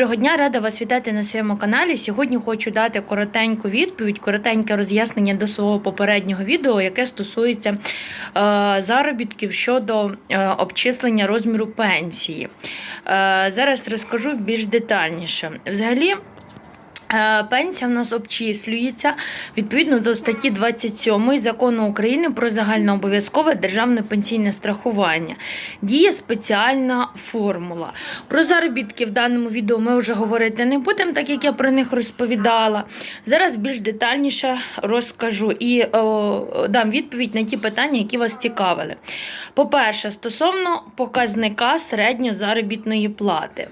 Доброго дня, рада вас вітати на своєму каналі. Сьогодні хочу дати коротеньку відповідь, коротеньке роз'яснення до свого попереднього відео, яке стосується е, заробітків щодо е, обчислення розміру пенсії. Е, зараз розкажу більш детальніше. Взагалі. Е, Пенсія в нас обчислюється відповідно до статті 27 закону України про загальнообов'язкове державне пенсійне страхування. Діє спеціальна формула. Про заробітки в даному відео ми вже говорити не будемо, так як я про них розповідала. Зараз більш детальніше розкажу і о, дам відповідь на ті питання, які вас цікавили. По-перше, стосовно показника середньозаробітної плати.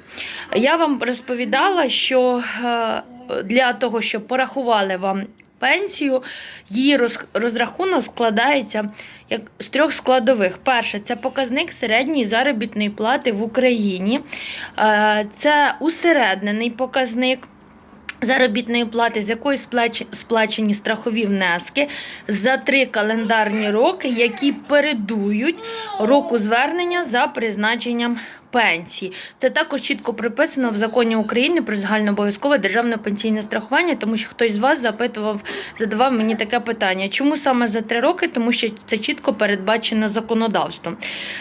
Я вам розповідала, що е, для того, щоб порахували вам пенсію, її розрахунок складається як з трьох складових. Перше це показник середньої заробітної плати в Україні. Е, Це усереднений показник. Заробітної плати, з якої сплачені страхові внески за три календарні роки, які передують року звернення за призначенням пенсії. Це також чітко приписано в законі України про загальнообов'язкове державне пенсійне страхування, тому що хтось з вас запитував, задавав мені таке питання. Чому саме за три роки? Тому що це чітко передбачено законодавством.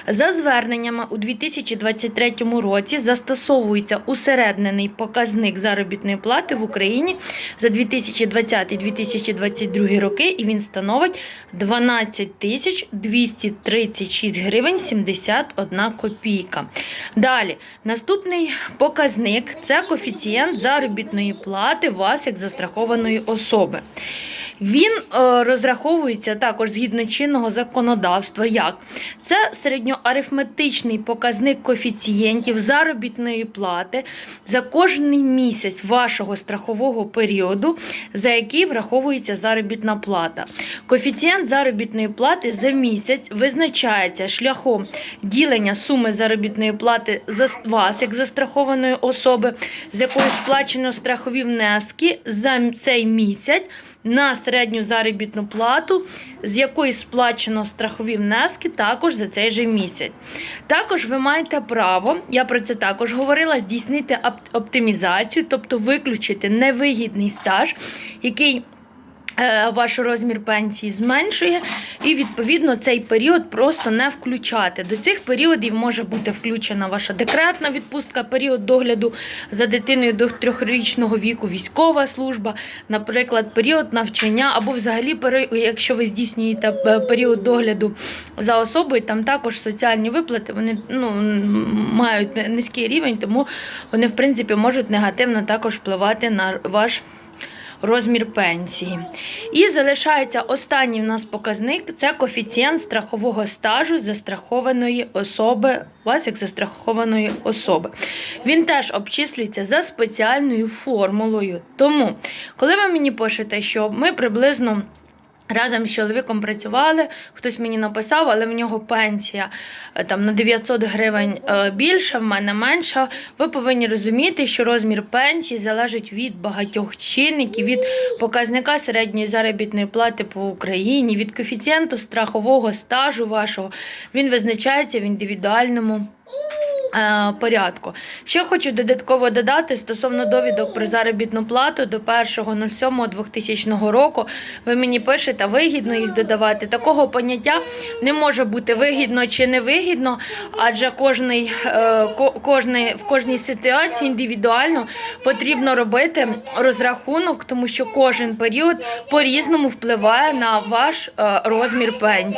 За зверненнями у 2023 році застосовується усереднений показник заробітної плати в Україні за 2020-2022 роки, і він становить 12 тисяч 236 гривень 71 копійка. Далі, наступний показник це коефіцієнт заробітної плати вас як застрахованої особи. Він е, розраховується також згідно чинного законодавства. Як це середньоарифметичний показник коефіцієнтів заробітної плати за кожний місяць вашого страхового періоду, за який враховується заробітна плата. Коефіцієнт заробітної плати за місяць визначається шляхом ділення суми заробітної плати за вас як застрахованої особи, з якою сплачено страхові внески за цей місяць на середню заробітну плату, з якої сплачено страхові внески також за цей же місяць. Також ви маєте право, я про це також говорила, здійснити оп- оптимізацію, тобто виключити невигідний стаж, який ваш розмір пенсії зменшує, і відповідно цей період просто не включати. До цих періодів може бути включена ваша декретна відпустка, період догляду за дитиною до трьохрічного віку, військова служба, наприклад, період навчання, або взагалі, якщо ви здійснюєте е, період догляду за особою, там також соціальні виплати вони ну, мають ни- низький рівень, тому вони в принципі можуть негативно також впливати на ваш розмір пенсії. І залишається останній в нас показник це коефіцієнт страхового стажу застрахованої особи, вас як застрахованої особи. Він теж обчислюється за спеціальною формулою. Тому, коли ви мені пишете, що ми приблизно. Разом з чоловіком працювали, хтось мені написав, але в нього пенсія е, там на 900 гривень е, більша, в мене менша. Ви повинні розуміти, що розмір пенсії залежить від багатьох чинників, від показника середньої заробітної плати по Україні, від коефіцієнту страхового стажу вашого. Він визначається в індивідуальному. Е, Порядку. Ще хочу додатково додати стосовно довідок про заробітну плату до 1.07.2000 року. Ви мені пишете, вигідно їх додавати. Такого поняття не може бути вигідно чи невигідно, адже кожний, е, кожний, в кожній ситуації індивідуально потрібно робити розрахунок, тому що кожен період по-різному впливає на ваш е, розмір пенсії.